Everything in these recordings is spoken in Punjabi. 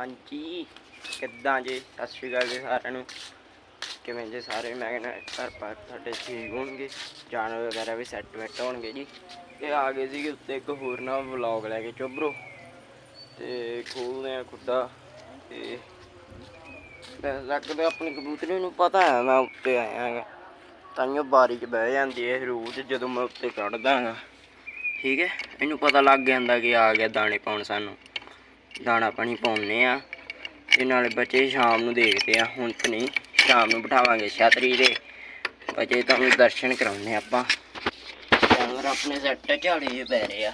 ਹਾਂਜੀ, ਕਿੱਦਾਂ ਜੀ? ਸਤਿ ਸ਼੍ਰੀ ਅਕਾਲ ਜੀ ਸਾਰਿਆਂ ਨੂੰ। ਕਿਵੇਂ ਜੀ ਸਾਰੇ? ਮੈਂ ਕਹਿੰਦਾ ਘਰ ਪਰ ਤੁਹਾਡੇ ਠੀਕ ਹੋਣਗੇ? ਜਾਨਵਰ ਵਗੈਰਾ ਵੀ ਸੈੱਟ ਵੈਟ ਹੋਣਗੇ ਜੀ। ਇਹ ਆ ਗਏ ਸੀਗੇ ਉੱਤੇ ਇੱਕ ਹੋਰ ਨਾ ਵਲੌਗ ਲੈ ਕੇ ਚੋਬਰੋ ਤੇ ਖੋਲਦੇ ਆ ਖੁੱਡਾ ਤੇ ਵੈਸੇ ਲੱਗਦਾ ਆਪਣੀ ਕਬੂਤਰੀ ਨੂੰ ਪਤਾ ਹੈ, ਮੈਂ ਉੱਤੇ ਆਇਆ ਤਾਂ ਤਾਂਹੀਓ ਬਾਰੀ 'ਚ ਬਹਿ ਜਾਂਦੀ ਹੈ ਰੋਜ਼ ਜਦੋਂ ਮੈਂ ਉੱਤੇ ਕੱਢਦਾ ਹਾਂ ਠੀਕ ਹੈ? ਇਹਨੂੰ ਪਤਾ ਲੱਗ ਜਾਂਦਾ ਕਿ ਆ ਗਿਆ ਦਾਣੇ ਪਾਉਣ ਸਾਨੂੰ। ਦਾਣਾ ਪਾਣੀ ਪਾਉਨੇ ਆ ਤੇ ਨਾਲੇ ਬੱਚੇ ਸ਼ਾਮ ਨੂੰ ਦੇਖਦੇ ਆ ਹੁਣ ਤਾਂ ਨਹੀਂ, ਸ਼ਾਮ ਨੂੰ ਬਿਠਾਵਾਂਗੇ ਛਤਰੀ ਦੇ ਬੱਚੇ ਤੁਹਾਨੂੰ ਦਰਸ਼ਨ ਕਰਾਉਣੇ ਆਪਾਂ। ਜਾਨਵਰ ਆਪਣੇ ਸੱਟ ਝਾੜੀ ਜਿਹੇ ਪੈ ਰਹੇ ਆ।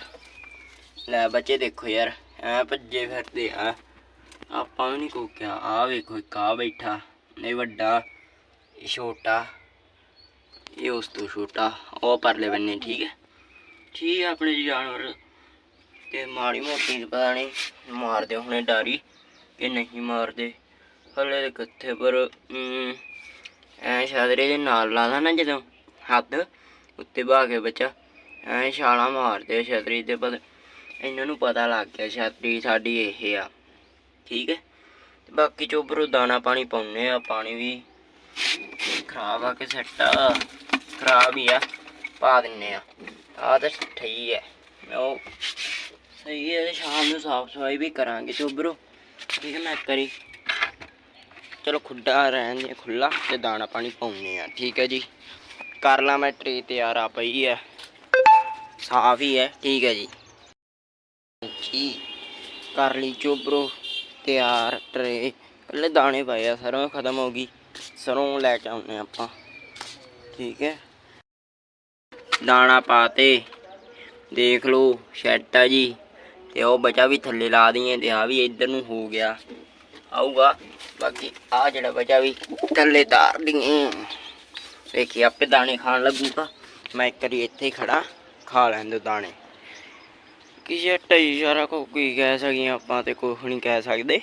ਲੈ ਬੱਚੇ ਦੇਖੋ ਯਾਰ, ਐ ਭੱਜੇ ਫਿਰਦੇ ਆ। ਆਪਾਂ ਵੀ ਨਹੀਂ ਕੋਕਿਆ ਆ ਵੇਖੋ ਇੱਕ ਆ ਬੈਠਾ, ਇਹ ਵੱਡਾ, ਇਹ ਛੋਟਾ, ਇਹ ਉਸ ਤੋਂ ਛੋਟਾ, ਉਹ ਪਰਲੇ ਬੰਨੇ ਠੀਕ ਹੈ। ਠੀਕ ਹੈ ਆਪਣੇ ਜਾਨਵਰ। ਤੇ ਮਾੜੀ ਮੋਟੀ ਪਤਾ ਨਹੀਂ ਮਾਰਦੇ ਹੁਣੇ ਡਾਰੀ ਕਿ ਨਹੀਂ ਮਾਰਦੇ। ਹਲੇ ਤਾਂ ਕਿੱਥੇ ਪਰ ਅਮ, ਐ ਸ਼ਾਦਰੇ ਦੇ ਨਾਲ ਲਾਦਾ ਨਾ ਜਦੋਂ ਹੱਥ ਉੱਤੇ ਬਾ ਕੇ ਬੱਚਾ ਐ ਛਾਲਾਂ ਮਾਰਦੇ ਆ ਛਤਰੀ ਤੇ ਪਰ ਇਹਨਾਂ ਨੂੰ ਪਤਾ ਲੱਗ ਗਿਆ ਛਤਰੀ ਸਾਡੀ ਇਹ ਆ ਠੀਕ ਹੈ? ਤੇ ਬਾਕੀ ਚੋਬਰੋ ਦਾਣਾ ਪਾਣੀ ਪਾਉਨੇ ਆ ਪਾਣੀ ਵੀ ਖਰਾਬ ਆ ਕੇ ਸੱਟਾ ਖਰਾਬ ਹੀ ਆ ਪਾ ਦਿੰਨੇ ਆ। ਆ ਤਾਂ ਠੀਕ ਹੈ ਉਹ ਸਹੀ ਹੈ, ਸ਼ਾਮ ਨੂੰ ਸਾਫ਼ ਸਫ਼ਾਈ ਵੀ ਕਰਾਂਗੇ ਚੋਬਰੋ ਠੀਕ ਹੈ, ਮੈਂ ਕਰੀ ਚਲੋ ਖੁੱਡਾ ਰਹਿਣ ਦੇ ਖੁੱਲਾ ਤੇ ਦਾਣਾ ਪਾਣੀ ਪਾਉਨੇ ਆ ਠੀਕ ਹੈ ਜੀ, ਕਰ ਲਾ ਮੈਂ ਟਰੇ ਤਿਆਰ ਆ ਪਈ ਹੈ। ਸਾਫ਼ ਹੀ ਹੈ, ਠੀਕ ਹੈ ਜੀ। ਜੀ, ਕਰ ਲਈ ਚੋਬਰੋ ਤਿਆਰ, ਟਰੇ। ਕੱਲੇ ਦਾਣੇ ਪਏ ਆ, ਸਰੋਂ ਖਤਮ ਹੋ ਗਈ। ਸਰੋਂ ਲੈ ਕੇ ਆਉਨੇ ਆਪਾਂ। ਠੀਕ ਹੈ। ਦਾਣਾ ਪਾਤੇ ਦੇਖ ਲਓ, ਸ਼ੈਟ ਆ ਜੀ। ਤੇ ਉਹ ਬਚਾ ਵੀ ਥੱਲੇ ਲਾ ਦਈਏ ਤੇ ਆ ਵੀ ਇੱਧਰ ਨੂੰ ਹੋ ਗਿਆ। ਆਊਗਾ। ਬਾਕੀ ਆ ਜਿਹੜਾ ਬਚਾ ਵੀ ਥੱਲੇ ਤਾਰ ਦਈਏ। ਦੇਖੀ ਆਪੇ ਦਾਣੇ ਖਾਣ ਲੱਗੂਗਾ ਮੈਂ ਇੱਕ ਵਾਰੀ ਇੱਥੇ ਹੀ ਖੜਾ ਖਾ ਲੈਣ ਦੋ ਦਾਣੇ ਕਿਸੇ ਢਈ ਸਾਰਾ ਕੋ ਕੀ ਕਹਿ ਸਕੀਏ ਆਪਾਂ ਤੇ ਕੁਛ ਨਹੀਂ ਕਹਿ ਸਕਦੇ।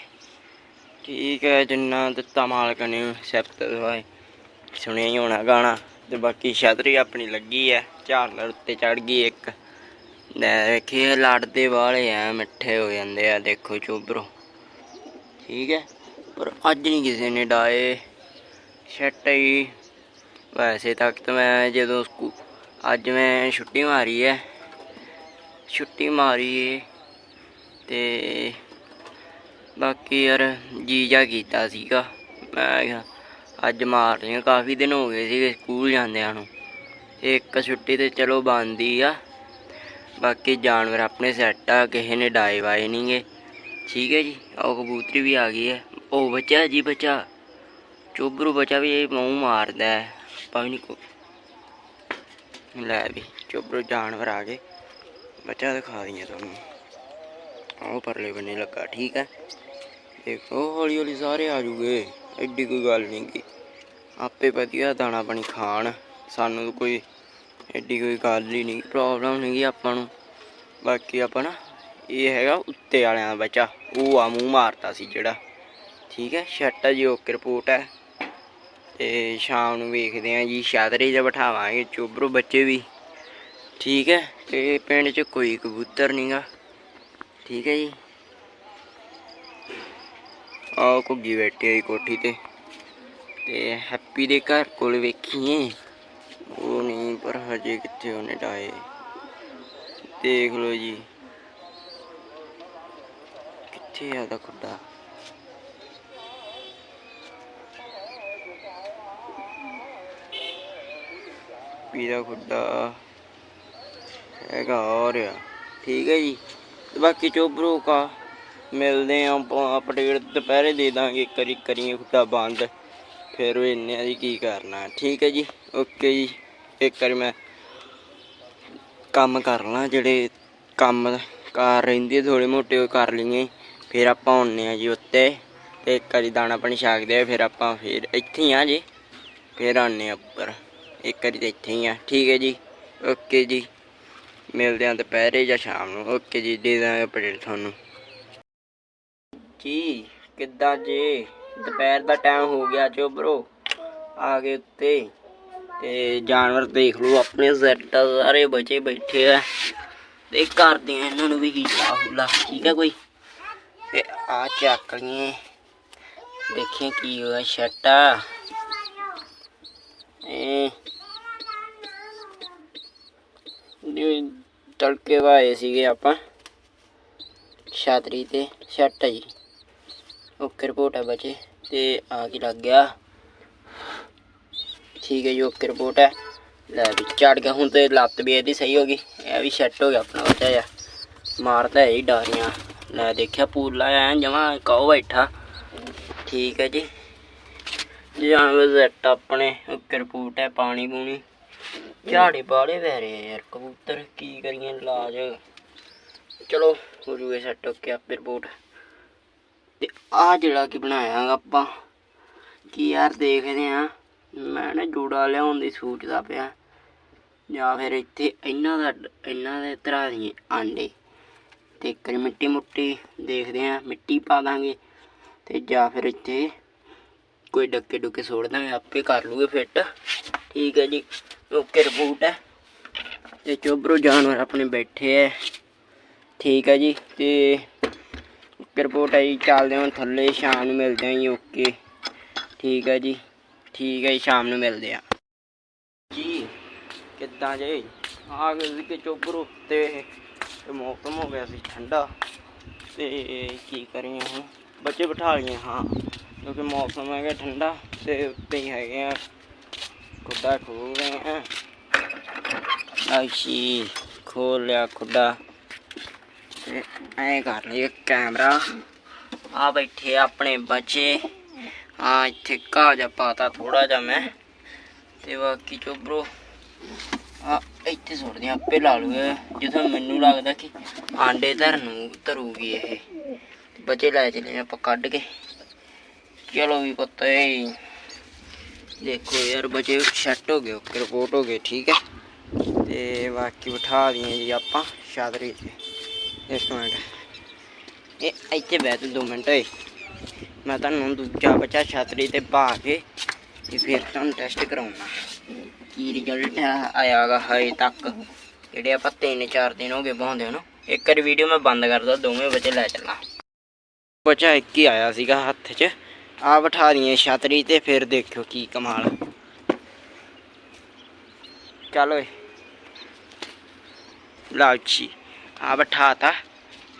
ਠੀਕ ਹੈ, ਜਿੰਨਾ ਦਿੱਤਾ ਮਾਲਕ ਨੇ ਸਿਫਤ ਦਵਾਏ ਸੁਣਿਆ ਹੀ ਹੋਣਾ ਗਾਣਾ ਤੇ ਬਾਕੀ ਛਤਰੀ ਆਪਣੀ ਲੱਗੀ ਹੈ ਝਾਲਰ ਉੱਤੇ ਚੜ ਗਈ ਇੱਕ। ਲੈ ਵੇਖੀਏ ਲੜਦੇ ਵਾਲੇ ਆ ਮਿੱਠੇ ਹੋ ਜਾਂਦੇ ਆ, ਦੇਖੋ ਚੋਬਰੋ। ਠੀਕ ਹੈ ਪਰ ਅੱਜ ਨਹੀਂ ਕਿਸੇ ਨੇ ਡਾਏ। ਛੱਟ ਹੀ ਵੈਸੇ ਤੱਕ ਤਾਂ ਮੈਂ ਜਦੋਂ ਸਕੂ ਅੱਜ ਮੈਂ ਛੁੱਟੀ ਮਾਰੀ ਹੈ ਛੁੱਟੀ ਮਾਰੀ ਏ। ਤੇ ਬਾਕੀ ਯਾਰ ਜੀ ਜਾ ਕੀਤਾ ਸੀਗਾ। ਮੈਂ ਕਿਹਾ ਅੱਜ ਮਾਰਦੇ ਆ। ਕਾਫੀ ਦਿਨ ਹੋ ਗਏ ਸੀਗੇ ਸਕੂਲ ਜਾਂਦਿਆਂ ਨੂੰ। ਇੱਕ ਛੁੱਟੀ ਤੇ ਚਲੋ ਬੰਦੀ ਆ। ਬਾਕੀ ਜਾਨਵਰ ਆਪਣੇ ਸੈੱਟ ਆ, ਕਿਸੇ ਨੇ ਡਾਏ ਵਾਏ ਨਹੀਂਗੇ ਠੀਕ ਹੈ ਜੀ ਉਹ ਕਬੂਤਰੀ ਵੀ ਆ ਗਈ ਹੈ। ਉਹ ਬੱਚਾ ਜੀ, ਬੱਚਾ। ਚੋਬਰੂ ਬੱਚਾ ਵੀ, ਇਹ ਮੂੰਹ ਮਾਰਦਾ ਹੈ। ਆਪਾਂ ਵੀ ਨਹੀਂ ਕੋ ਲੈ ਵੀ, ਚੋਬਰੂ ਜਾਨਵਰ ਆ ਗਏ। ਬੱਚਾ ਦਿਖਾ ਦਈਏ ਤੁਹਾਨੂੰ। ਉਹ ਪਰਲੇ ਬੰਨੇ ਲੱਗਾ, ਠੀਕ ਹੈ। ਦੇਖੋ ਹੌਲੀ ਹੌਲੀ ਸਾਰੇ ਆ ਜੂਗੇ। ਐਡੀ ਕੋਈ ਗੱਲ ਨਹੀਂ ਗੀ। ਆਪੇ ਵਧੀਆ ਦਾਣਾ ਪਾਣੀ ਖਾਣ। ਸਾਨੂੰ ਕੋਈ ਐਡੀ ਕੋਈ ਗੱਲ ਹੀ ਨਹੀਂ ਪ੍ਰੋਬਲਮ ਨਹੀਂ ਗੀ ਆਪਾਂ ਨੂੰ। ਬਾਕੀ ਆਪਾਂ ਨਾ ਇਹ ਹੈਗਾ ਉੱਤੇ ਵਾਲਿਆਂ ਦਾ ਬੱਚਾ, ਉਹ ਆ ਮੂੰਹ ਮਾਰਤਾ ਸੀ ਜਿਹੜਾ। ਠੀਕ ਹੈ ਸ਼ੱਟਾ ਜੀ, ਓਕੇ ਰਿਪੋਰਟ ਹੈ। ਤੇ ਸ਼ਾਮ ਨੂੰ ਵੇਖਦੇ ਆਂ ਜੀ, ਛਾਤਰੇ 'ਚ ਬਿਠਾਵਾਂਗੇ, ਚੋਬਰੋ ਬੱਚੇ ਵੀ। ਠੀਕ ਹੈ, ਤੇ ਪਿੰਡ 'ਚ ਕੋਈ ਕਬੂਤਰ ਨਹੀਂਗਾ ਠੀਕ ਹੈ ਜੀ। ਆਹ ਘੁੱਗੀ ਬੈਠੀ ਹੋਈ ਕੋਠੀ ਤੇ। ਤੇ ਹੈਪੀ ਦੇ ਘਰ ਕੋਲ ਵੇਖੀਏ ਉਹ ਨਹੀਂ ਪਰ ਹਜੇ ਕਿੱਥੇ ਉਹਨੇ ਡਾਏ ਦੇਖ ਲਓ ਜੀ ਕਿੱਥੇ ਆ ਦਾ ਖੁੱਡਾ ਪੀਦਾ ਖੁੱਡਾ ਹੈਗਾ ਹੋ ਰਿਹਾ ਠੀਕ ਹੈ ਜੀ ਤੇ ਬਾਕੀ ਚੋਬਰੂ ਕਾ ਮਿਲਦੇ ਆਂ ਆਪਾਂ ਅਪਡੇਟ ਦੁਪਹਿਰੇ ਦੇ ਦਾਂਗੇ ਕਰੀ ਕਰੀਏ ਖੁੱਡਾ ਬੰਦ ਫਿਰ ਇੰਨੇ ਦੀ ਕੀ ਕਰਨਾ ਠੀਕ ਹੈ ਜੀ ਓਕੇ ਜੀ ਇੱਕ ਵਾਰੀ ਮੈਂ ਕੰਮ ਕਰ ਲਾਂ, ਜਿਹੜੇ ਕੰਮ ਕਾਰ ਰਹਿੰਦੇ ਥੋੜੇ ਮੋਟੇ, ਉਹ ਕਰ ਲਈਏ। ਫਿਰ ਆਪਾਂ ਆਉਣੇ ਆ ਜੀ ਉੱਤੇ ਤੇ ਇੱਕ ਵਾਰੀ ਦਾਣਾ ਪਾਣੀ ਛਾਕਦੇ ਆ ਫਿਰ ਆਪਾਂ ਫਿਰ ਇੱਥੇ ਹੀ ਆ ਜੀ। ਫਿਰ ਆਉਣੇ ਆ ਉੱਪਰ। ਇੱਕ ਵਾਰੀ ਤਾਂ ਇੱਥੇ ਹੀ ਆ। ਠੀਕ ਹੈ ਜੀ। ਓਕੇ ਜੀ। ਮਿਲਦੇ ਆਂ ਦੁਪਹਿਰੇ ਜਾਂ ਸ਼ਾਮ ਨੂੰ। ਓਕੇ ਜੀ। ਦੇ ਦਾਂਗੇ ਅਪਡੇਟ ਤੁਹਾਨੂੰ। ਜੀ, ਕਿੱਦਾਂ ਜੀ? ਦੁਪਹਿਰ ਦਾ ਟਾਈਮ ਹੋ ਗਿਆ ਚੋਬਰੋ ਆ ਗਏ ਉੱਤੇ। ਤੇ ਜਾਨਵਰ ਦੇਖ ਲਓ, ਆਪਣੇ ਜ਼ੈਟ ਸਾਰੇ ਬਚੇ ਬੈਠੇ ਆ। ਤੇ ਕਰਦੇ ਆ ਇਹਨਾਂ ਨੂੰ ਵੀ ਕੀ ਹੁਲਾ, ਠੀਕ ਹੈ ਕੋਈ? ਤੇ ਆ ਚੱਕ ਲਈਏ। ਦੇਖੀਏ ਕੀ ਹੋਇਆ ਛੱਟਾ ਇਹ ਤੜਕੇ ਵਾਏ ਸੀਗੇ ਆਪਾਂ। ਛਾਤਰੀ ਤੇ ਛੱਟ ਆ ਜੀ। ਓਕੇ, ਰਿਪੋਰਟ ਹੈ ਬੱਚੇ। ਤੇ ਆ ਕੀ ਲੱਗ ਗਿਆ? ਠੀਕ ਹੈ ਜੀ ਓਕੇ ਰਿਪੋਰਟ ਹੈ। ਲੈ ਵੀ ਚੜ ਗਿਆ, ਹੁਣ ਤੇ ਲੱਤ ਵੀ ਇਹਦੀ ਸਹੀ ਹੋ ਗਈ। ਇਹ ਵੀ ਸੈੱਟ ਹੋ ਗਿਆ ਆਪਣਾ ਬੱਚਾ ਜਾ। ਮਾਰਦਾ ਹੈ ਜੀ ਡਾਰੀਆਂ। ਲੈ ਦੇਖਿਆ ਪੂਲਾ ਐ ਜਮਾ ਕਹੋ ਬੈਠਾ। ਠੀਕ ਹੈ ਜੀ। ਜਾਨਵਰ ਸੈੱਟ ਆਪਣੇ ਓਕੇ ਰਿਪੋਰਟ ਹੈ, ਪਾਣੀ ਪੂਣੀ। ਝਾੜੇ ਬਾਲੇ ਪੈ ਰਹੇ ਯਾਰ, ਕਬੂਤਰ ਕੀ ਕਰੀਏ, ਇਲਾਜ। ਚਲੋ, ਹੋ ਜੂਗੇ ਸੈੱਟ ਓਕੇ ਆਪੇ ਰਿਪੋਰਟ ਤੇ ਆ ਜਿਹੜਾ ਕੀ ਬਣਾਇਆ ਗਾ ਆਪਾਂ, ਕੀ ਯਾਰ ਦੇਖਦੇ ਆ। ਮੈਂ ਨਾ ਜੋੜਾ ਲਿਆਉਣ ਦੀ ਸੋਚਦਾ ਪਿਆ। ਜਾਂ ਫਿਰ ਇੱਥੇ ਇਹਨਾਂ ਦਾ, ਇਹਨਾਂ ਦੇ ਤਰ੍ਹਾਂ ਦੀ ਆਂਡੇ। ਤੇ ਕਰੀ ਮਿੱਟੀ ਮੁੱਟੀ ਦੇਖਦੇ ਆ, ਮਿੱਟੀ ਪਾ ਦਾਂਗੇ। ਤੇ ਜਾਂ ਫਿਰ ਇੱਥੇ ਕੋਈ ਡੱਕੇ ਡੁੱਕੇ ਸੋੜ ਦਾਂਗੇ, ਆਪੇ ਕਰ ਲੂਗੇ ਫਿੱਟ। ਠੀਕ ਹੈ ਜੀ, ਓਕੇ ਰਿਪੋਰਟ ਹੈ। ਤੇ ਚੋਬਰੋ ਜਾਨਵਰ ਆਪਣੇ ਬੈਠੇ ਐ। ਠੀਕ ਹੈ ਜੀ, ਤੇ ਓਕੇ ਰਿਪੋਰਟ ਹੈ ਜੀ ਚੱਲਦੇ ਹਾਂ ਥੱਲੇ, ਸ਼ਾਮ ਨੂੰ ਮਿਲਦੇ ਹਾਂ ਜੀ, ਓਕੇ। ਠੀਕ ਹੈ ਜੀ। ਠੀਕ ਹੈ ਜੀ, ਸ਼ਾਮ ਨੂੰ ਮਿਲਦੇ ਆ ਜੀ, ਕਿੱਦਾਂ ਜੇ? ਆ ਗਏ ਸੀ ਕਿ ਚੋਬਰ ਉੱਤੇ ਤੇ ਮੌਸਮ ਹੋ ਗਿਆ ਸੀ, ਠੰਡਾ। ਤੇ ਕੀ ਕਰੀਏ ਹੁਣ? ਬੱਚੇ ਬਿਠਾ ਲਈਏ ਹਾਂ। ਕਿਉਂਕਿ ਮੌਸਮ ਹੈਗਾ ਠੰਡਾ, ਤੇ ਉੱਤੇ ਹੀ ਹੈਗੇ ਆ। ਖੁੱਡਾ ਖੋ ਗਏ ਆ ਆਸ਼ੀ ਖੋਲ ਲਿਆ ਖੁੱਡਾ। ਤੇ ਐ ਕਰ ਲਈਏ, ਕੈਮਰਾ। ਆ ਬੈਠੇ ਆਪਣੇ ਬੱਚੇ। ਆ ਇੱਥੇ ਘਾਹ ਜਾ ਪਾਤਾ ਥੋੜਾ ਜਿਹਾ ਮੈਂ। ਤੇ ਬਾਕੀ ਚੋਬਰੋ ਆ ਇੱਥੇ ਸੁੱਟਦੇ ਆ ਆਪੇ ਲਾ ਲੂਗੇ। ਜਦੋਂ ਮੈਨੂੰ ਲੱਗਦਾ ਕਿ ਆਂਡੇ ਧਰਨ ਧਰੂਗੀ ਇਹ। ਬਚੇ ਲੈ ਚਲੇ ਆਪਾਂ ਕੱਢ ਕੇ। ਚਲੋ ਵੀ ਪੁੱਤ ਏ ਦੇਖੋ ਯਾਰ, ਬਚੇ ਸੈੱਟ ਹੋ ਗਏ ਓਕੇ ਰਿਪੋਰਟ ਹੋ ਗਏ, ਠੀਕ ਹੈ। ਤੇ ਬਾਕੀ ਬਿਠਾ ਦਈਏ ਜੀ ਆਪਾਂ ਸ਼ਾਦਰੀ ਤੇ ਇੱਕ ਮਿੰਟ। ਇਹ ਇੱਥੇ ਬਹਿ ਤੂੰ ਦੋ ਮਿੰਟ, ਓਏ। ਮੈਂ ਤੁਹਾਨੂੰ ਦੂਜਾ ਬੱਚਾ ਛਤਰੀ ਤੇ ਪਾ ਕੇ ਤੇ ਫਿਰ ਤੁਹਾਨੂੰ ਟੈਸਟ ਕਰਾਉਣਾ। ਕੀ ਰਿਜ਼ਲਟ ਆਇਆਗਾ ਹਜੇ ਤੱਕ। ਜਿਹੜੇ ਆਪਾਂ ਤਿੰਨ ਚਾਰ ਦਿਨ ਹੋ ਗਏ ਬਹਾਉਂਦੇ ਨੂੰ, ਇੱਕ ਵਾਰੀ ਵੀਡੀਓ ਮੈਂ ਬੰਦ ਕਰਦਾ, ਦੋਵੇਂ ਬੱਚੇ ਲੈ ਚੱਲਾਂ। ਬੱਚਾ ਇੱਕ ਹੀ ਆਇਆ ਸੀਗਾ ਹੱਥ 'ਚ। ਆ ਬਿਠਾ ਦਈਏ ਛਤਰੀ ਤੇ, ਫਿਰ ਦੇਖਿਓ ਕੀ ਕਮਾਲ। ਚੱਲ ਓਏ। ਲਓ ਜੀ ਆ ਬਿਠਾਤਾ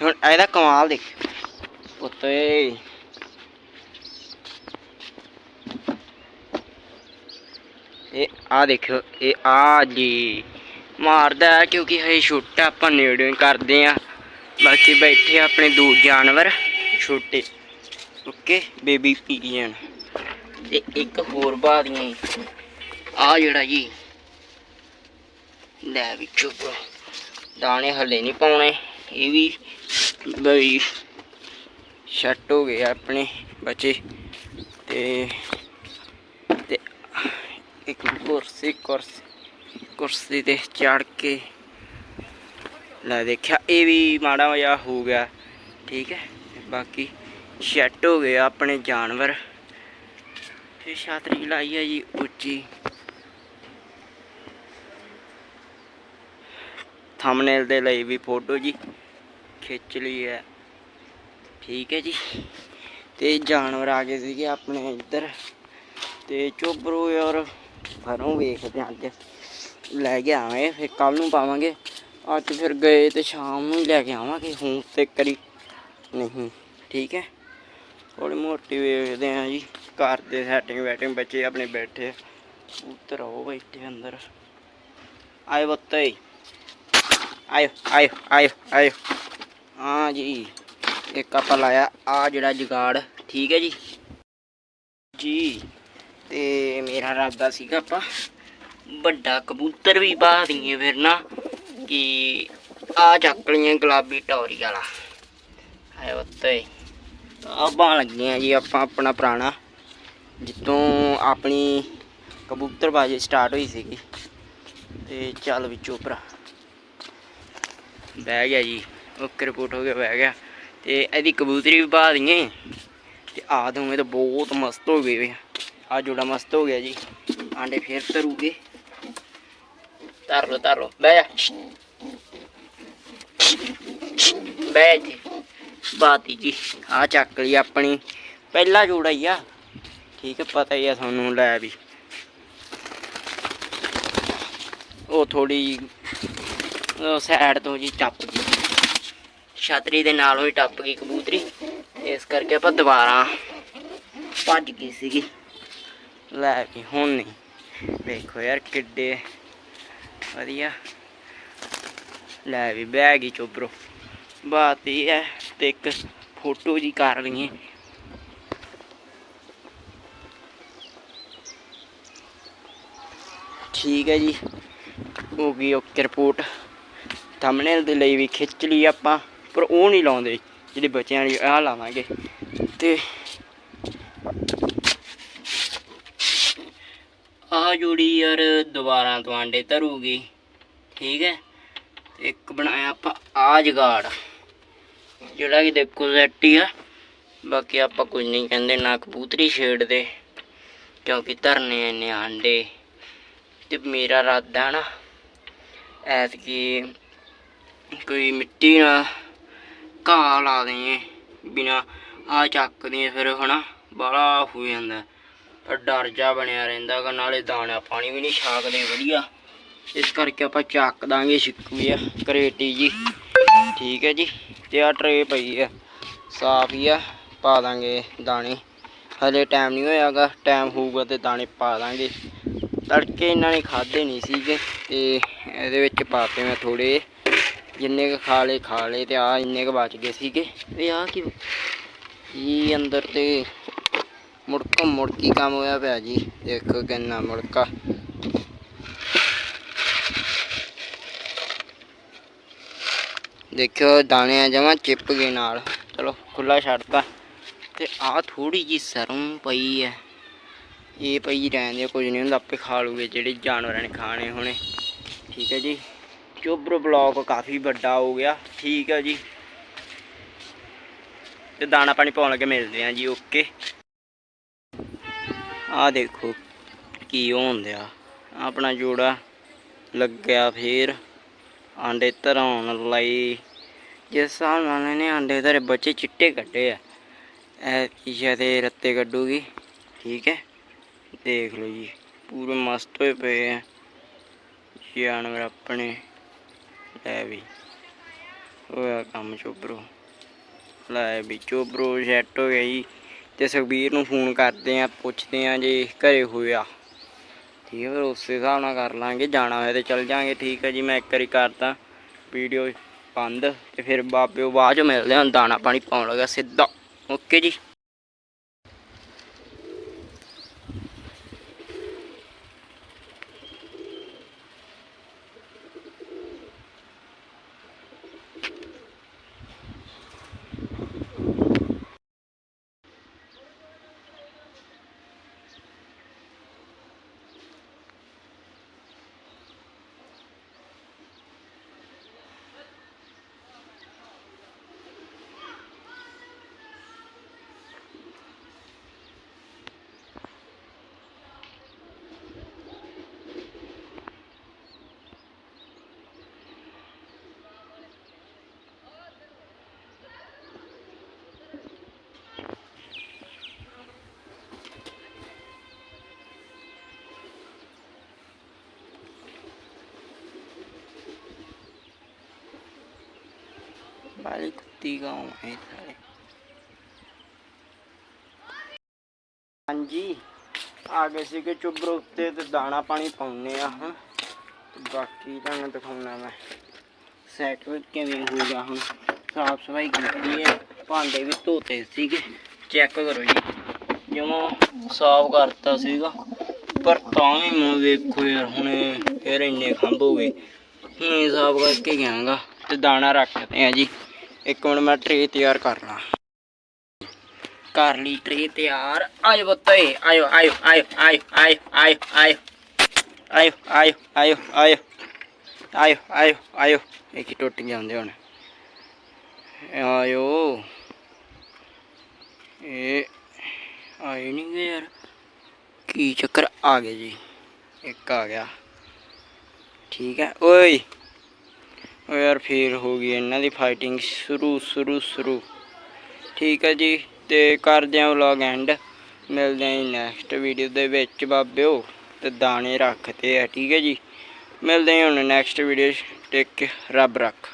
ਹੁਣ ਇਹਦਾ ਕਮਾਲ ਦੇਖ। ਪੁੱਤ ਇਹ ਆ ਦੇਖਿਓ, ਇਹ ਆ ਜੀ। ਮਾਰਦਾ ਕਿਉਂਕਿ ਹਜੇ ਛੋਟਾ ਆਪਾਂ ਨੇੜੇ ਕਰਦੇ ਆ ਬਾਕੀ ਬੈਠੇ ਆਪਣੇ ਦੋ ਜਾਨਵਰ, ਛੋਟੇ। ਓਕੇ, ਬੇਬੀ ਪੀਜਨ ਤੇ ਇੱਕ ਹੋਰ ਬਾਦੀਆਂ ਆ ਜਿਹੜਾ ਜੀ। ਲੈ ਵੀ ਚੁੱਪ ਦਾਣੇ ਹਲੇ ਨਹੀਂ ਪਾਉਣੇ। ਇਹ ਵੀ ਬਈ ਸ਼ਟ ਹੋ ਗਏ ਆਪਣੇ ਬੱਚੇ। ਤੇ ਤੇ ਇੱਕ ਕੁਰਸੀ ਕੁਰਸੀ ਕੁਰਸੀ ਤੇ ਚੜ ਕੇ ਲੈ ਦੇਖਿਆ ਇਹ ਵੀ ਮਾੜਾ ਮਜ਼ਾ ਹੋ ਗਿਆ। ਠੀਕ ਹੈ? ਬਾਕੀ ਸ਼ੈੱਟ ਹੋ ਗਏ ਆਪਣੇ ਜਾਨਵਰ। ਤੇ ਛਾਤਰੀ ਲਾਈ ਹੈ ਜੀ ਉੱਚੀ। ਥੰਬਨੇਲ ਦੇ ਲਈ ਵੀ ਫੋਟੋ ਜੀ। ਖਿੱਚ ਲਈ ਹੈ। ਠੀਕ ਹੈ ਜੀ। ਤੇ ਜਾਨਵਰ ਆ ਗਏ ਸੀਗੇ ਆਪਣੇ ਇੱਧਰ। ਤੇ ਚੋਬਰੋ ਯਾਰ। ਘਰੋਂ ਵੇਖਦੇ ਹਾਂ ਅੱਜ ਲੈ ਕੇ ਆਵਾਂਗੇ, ਫਿਰ ਕੱਲ ਨੂੰ ਪਾਵਾਂਗੇ। ਅੱਜ ਫਿਰ ਗਏ ਤੇ ਸ਼ਾਮ ਨੂੰ ਹੀ ਲੈ ਕੇ ਆਵਾਂਗੇ, ਹੁਣ ਤੇ ਕਰੀ ਨਹੀਂ, ਠੀਕ ਹੈ? ਥੋੜੀ ਮੋਟੀ ਵੇਖਦੇ ਆ ਜੀ, ਘਰ ਦੇ ਸੈਟਿੰਗ ਵੈਟਿੰਗ ਬੱਚੇ ਆਪਣੇ ਬੈਠੇ ਉੱਤਰ ਆਓ, ਬੈਠੇ ਅੰਦਰ। ਆਏ ਬੱਤੇ ਆਇਓ ਆਇਓ ਆਇਓ ਆਇਓ। ਹਾਂ ਜੀ, ਇੱਕ ਆਪਾਂ ਲਾਇਆ ਆ ਜਿਹੜਾ ਜੁਗਾੜ, ਠੀਕ ਹੈ ਜੀ? ਜੀ। ਤੇ ਮੇਰਾ ਇਰਾਦਾ ਸੀਗਾ ਆਪਾਂ ਵੱਡਾ ਕਬੂਤਰ ਵੀ ਪਾ ਦਈਏ ਫਿਰ ਨਾ, ਕਿ ਆ ਚੱਕ ਲਈਏ ਗੁਲਾਬੀ ਟੌਰੀ ਵਾਲਾ। ਆਏ ਉੱਤੇ ਆ ਬਾਣ ਲੱਗੀਆਂ ਜੀ ਆਪਾਂ ਆਪਣਾ ਪੁਰਾਣਾ ਜਿੱਤੋਂ ਆਪਣੀ ਕਬੂਤਰਬਾਜੀ ਸਟਾਰਟ ਹੋਈ ਸੀਗੀ। ਤੇ ਚੱਲ ਵਿੱਚੋਂ ਭਰਾ। ਬਹਿ ਗਿਆ ਜੀ ਓਕੇ ਰਿਪੋਰਟ ਹੋ ਗਿਆ ਬਹਿ ਗਿਆ। ਤੇ ਇਹਦੀ ਕਬੂਤਰੀ ਵੀ ਪਾ ਦਈਏ। ਤੇ ਆ ਦੋਵੇਂ ਤਾਂ ਬਹੁਤ ਮਸਤ ਹੋ ਗਏ ਆ ਜੋੜਾ ਮਸਤ ਹੋ ਗਿਆ ਜੀ। ਆਂਡੇ ਫੇਰ ਤਰੂਗੇ ਤਰ ਲੋ ਤਰ ਲੋ ਬਹਿ ਜਾ। ਬਹਿ ਜੀ ਬਾਤੀ ਜੀ ਆ ਚੱਕ ਲਈ ਆਪਣੀ। ਪਹਿਲਾ ਜੋੜਾ ਹੀ ਆ। ਠੀਕ ਹੈ ਪਤਾ ਹੀ ਆ ਤੁਹਾਨੂੰ ਲੈ ਵੀ। ਉਹ ਥੋੜੀ ਸਾਈਡ ਤੋਂ ਜੀ ਟੱਪ ਗਈ। ਛਤਰੀ ਦੇ ਨਾਲੋਂ ਹੀ ਟੱਪ ਗਈ ਕਬੂਤਰੀ। ਇਸ ਕਰਕੇ ਆਪਾਂ ਦੁਬਾਰਾ ਭੱਜ ਗਈ ਸੀਗੀ। ਲੈ ਕੇ ਹੁਣ ਨਹੀਂ। ਵੇਖੋ ਯਾਰ ਕਿੱਡੇ ਵਧੀਆ। ਲੈ ਵੀ ਬਹਿ ਗਈ ਚੋਬਰੋ ਬਾਤ ਇਹ ਹੈ ਤੇ ਇੱਕ ਫੋਟੋ ਜੀ ਕਰ ਲਈਏ। ਠੀਕ ਹੈ ਜੀ, ਹੋ ਗਈ ਓਕੇ ਰਿਪੋਰਟ। ਥੰਬਨੇਲ ਦੇ ਲਈ ਵੀ ਖਿੱਚ ਲਈ ਆਪਾਂ, ਪਰ ਉਹ ਨਹੀਂ ਲਾਉਂਦੇ, ਜਿਹੜੇ ਬੱਚਿਆਂ ਵਾਲੀ ਆਹ ਲਾਵਾਂਗੇ। ਤੇ ਆਹ ਜੋੜੀ ਯਾਰ ਦੁਬਾਰਾ ਤੋਂ ਆਂਡੇ ਧਰੂਗੀ। ਠੀਕ ਹੈ? ਤੇ ਇੱਕ ਬਣਾਇਆ ਆਪਾਂ ਆ ਜਗਾੜ ਜਿਹੜਾ ਕਿ ਦੇਖੋ ਸੈੱਟ ਹੀ ਆ। ਬਾਕੀ ਆਪਾਂ ਕੁਝ ਨਹੀਂ ਕਹਿੰਦੇ, ਨਾ ਕਬੂਤਰੀ ਛੇੜਦੇ, ਕਿਉਂਕਿ ਧਰਨੇ ਇੰਨੇ ਆਂਡੇ। ਤੇ ਮੇਰਾ ਇਰਾਦਾ ਨਾ ਐਸ ਕੀ ਕੋਈ ਮਿੱਟੀ ਨਾ ਘਾਹ ਲਾ ਦੇਈਏ, ਬਿਨਾ ਆ ਚੱਕਦੇ ਫਿਰ ਹਨਾ ਬੜਾ ਹੋ ਜਾਂਦਾ। ਡਰ ਜਾ ਬਣਿਆ ਰਹਿੰਦਾ ਗਾ ਨਾਲੇ ਦਾਣਾ ਪਾਣੀ ਵੀ ਨਹੀਂ ਛਾਕਦੇ ਵਧੀਆ। ਇਸ ਕਰਕੇ ਆਪਾਂ ਚੱਕ ਦਾਂਗੇ ਛਿੱਕੂ ਆ ਕਰੇਟੀ ਜੀ। ਠੀਕ ਹੈ ਜੀ ਤੇ ਆ ਟਰੇ ਪਈ ਆ ਸਾਫ਼ ਹੀ ਆ ਪਾ ਦਾਂਗੇ ਦਾਣੇ। ਹਲੇ ਟਾਈਮ ਨਹੀਂ ਹੋਇਆਗਾ ਟਾਈਮ ਹੋਊਗਾ ਤੇ ਦਾਣੇ ਪਾ ਦਾਂਗੇ। ਤੜਕੇ ਇਹਨਾਂ ਨੇ ਖਾਦੇ ਨਹੀਂ ਸੀਗੇ ਤੇ ਇਹਦੇ ਵਿੱਚ ਪਾਤੇ ਮੈਂ ਥੋੜੇ ਜਿੰਨੇ ਕ ਖਾ ਲਏ ਖਾ ਲਏ ਤੇ ਆ ਇੰਨੇ ਕ ਬਚ ਗਏ ਸੀਗੇ। ਇਹ ਆ ਕੀ ਇਹ ਅੰਦਰ ਤੇ ਮੁੜਕਾ ਮੁੜਕੀ ਕੰਮ ਹੋਇਆ ਪਿਆ ਜੀ। ਦੇਖੋ ਕਿੰਨਾ ਮੁੜਕਾ। ਦੇਖਿਓ ਦਾਣੇ ਆ ਜਮਾ ਚਿਪ ਗਏ ਨਾਲ। ਚਲੋ ਖੁੱਲਾ ਛੱਡਤਾ। ਤੇ ਆ ਥੋੜੀ ਜੀ ਸਰੋਂ ਪਈ ਹੈ। ਇਹ ਪਈ ਰਹਿੰਦੇ ਕੁਝ ਨਹੀਂ ਹੁੰਦਾ, ਆਪੇ ਖਾ ਲੂਗੇ ਜਿਹੜੇ ਜਾਨਵਰਾਂ ਨੇ ਖਾਣੇ ਹੋਣੇ। ਠੀਕ ਹੈ ਜੀ। ਚੋਬਰ ਬਲੌਕ ਕਾਫੀ ਵੱਡਾ ਹੋ ਗਿਆ। ਠੀਕ ਹੈ ਜੀ। ਤੇ ਦਾਣਾ ਪਾਣੀ ਪਾਉਣ ਲੱਗੇ ਮਿਲਦੇ ਆ ਜੀ, ਓਕੇ। ਆ ਦੇਖੋ ਕੀ ਹੋਣ ਦਿਆ ਆਪਣਾ ਜੋੜਾ ਲੱਗਿਆ ਫੇਰ ਆਂਡੇ ਧਰਾਉਣ ਲਈ। ਜਿਸ ਹਿਸਾਬ ਨਾਲ ਇਹਨੇ ਆਂਡੇ ਧਰੇ, ਬੱਚੇ ਚਿੱਟੇ ਕੱਢੇ ਆ। ਐ ਕੀ ਦੇ ਰੱਤੇ ਕੱਢੂਗੀ। ਠੀਕ ਹੈ, ਦੇਖ ਲਓ ਜੀ, ਪੂਰੇ ਮਸਤ ਹੋਏ ਪਏ ਆ। ਜਾਨਵਰ ਆਪਣੇ, ਲੈ ਵੀ। ਹੋਇਆ ਕੰਮ ਚੋਬਰੋ ਲੈ ਵੀ ਚੋਬਰੋ ਸੈੱਟ ਹੋ ਗਿਆ ਜੀ। ਤੇ ਸੁਖਬੀਰ ਨੂੰ ਫੋਨ ਕਰਦੇ ਆ, ਪੁੱਛਦੇ ਆ ਜੇ ਘਰੇ ਹੋਇਆ ਠੀਕ ਹੈ ਫਿਰ ਉਸੇ ਹਿਸਾਬ ਨਾਲ ਕਰ ਲਾਂਗੇ, ਜਾਣਾ ਹੋਇਆ ਤੇ ਚੱਲ ਜਾਾਂਗੇ। ਠੀਕ ਹੈ ਜੀ, ਮੈਂ ਇੱਕ ਵਾਰੀ ਕਰਤਾ ਵੀਡੀਓ ਬੰਦ ਤੇ ਫਿਰ ਬਾਬਿਓ ਬਾਅਦ ਚ ਮਿਲਦੇ ਹਾਂ ਦਾਣਾ ਪਾਣੀ ਪਾਉਣ ਲੱਗਾ ਸਿੱਧਾ। ਓਕੇ ਜੀ। ਵਾਲੀ ਕੁੱਤੀ ਗਾਉਂ ਹੈ ਸਾਰੇ ਹਾਂਜੀ, ਆ ਗਏ ਸੀਗੇ ਚੁੱਬਰ ਉੱਤੇ ਤੇ ਦਾਣਾ ਪਾਣੀ ਪਾਉਨੇ ਆ ਹੁਣ ਬਾਕੀ ਤੁਹਾਨੂੰ ਦਿਖਾਉਣਾ ਮੈਂ। ਸੈਟ ਕਿਵੇਂ ਹੋਊਗਾ ਹੁਣ ਸਾਫ਼ ਸਫ਼ਾਈ ਕੀਤੀ ਹੈ। ਭਾਂਡੇ ਵੀ ਧੋਤੇ ਸੀਗੇ। ਚੈੱਕ ਕਰੋ ਜੀ। ਜਿਵੇਂ ਸਾਫ਼ ਕਰਤਾ ਸੀਗਾ। ਪਰ ਤਾਂ ਵੀ ਮੈਂ ਵੇਖੋ ਯਾਰ, ਹੁਣ ਫੇਰ ਇੰਨੇ ਖੰਭ ਹੋ ਗਏ। ਹੁਣ ਸਾਫ਼ ਕਰਕੇ ਗਿਆਗਾ। ਤੇ ਦਾਣਾ ਰੱਖਦੇ ਆ ਜੀ। ਇੱਕ ਮਿੰਟ ਮੈਂ ਟਰੇ ਤਿਆਰ ਕਰ ਲਾਂ ਕਰ ਲਈ ਟਰੇ ਤਿਆਰ ਆਇਓ ਬੱਤੇ ਆਇਓ ਆਇਓ ਆਇਓ ਆਇਓ ਆਇਓ ਆਇਓ ਆਇਓ ਆਇਓ ਆਇਓ ਆਇਓ ਆਇਓ ਆਇਓ ਆਇਓ ਇੱਕ ਟੁੱਟ ਜਾਂਦੇ ਹੁਣ ਆਇਓ ਇਹ ਆਏ ਨਹੀਂ ਗਏ ਯਾਰ ਕੀ ਚੱਕਰ ਆ ਗਏ ਜੀ ਇੱਕ ਆ ਗਿਆ ਠੀਕ ਹੈ ਓਏ ਓ ਯਾਰ ਫੇਰ ਹੋ ਗਈ ਇਹਨਾਂ ਦੀ ਫਾਈਟਿੰਗ ਸ਼ੁਰੂ ਸ਼ੁਰੂ ਸ਼ੁਰੂ। ਠੀਕ ਹੈ ਜੀ, ਤੇ ਕਰਦੇ ਹਾਂ ਵਲੌਗ ਐਂਡ ਮਿਲਦੇ ਹਾਂ ਨੈਕਸਟ ਵੀਡੀਓ ਦੇ ਵਿੱਚ ਬਾਬਿਓ, ਤੇ ਦਾਣੇ ਰੱਖਤੇ ਆ, ਠੀਕ ਹੈ ਜੀ। ਮਿਲਦੇ ਹਾਂ ਹੁਣ ਨੈਕਸਟ ਵੀਡੀਓ ਟੇਕ ਰੱਬ ਰੱਖ।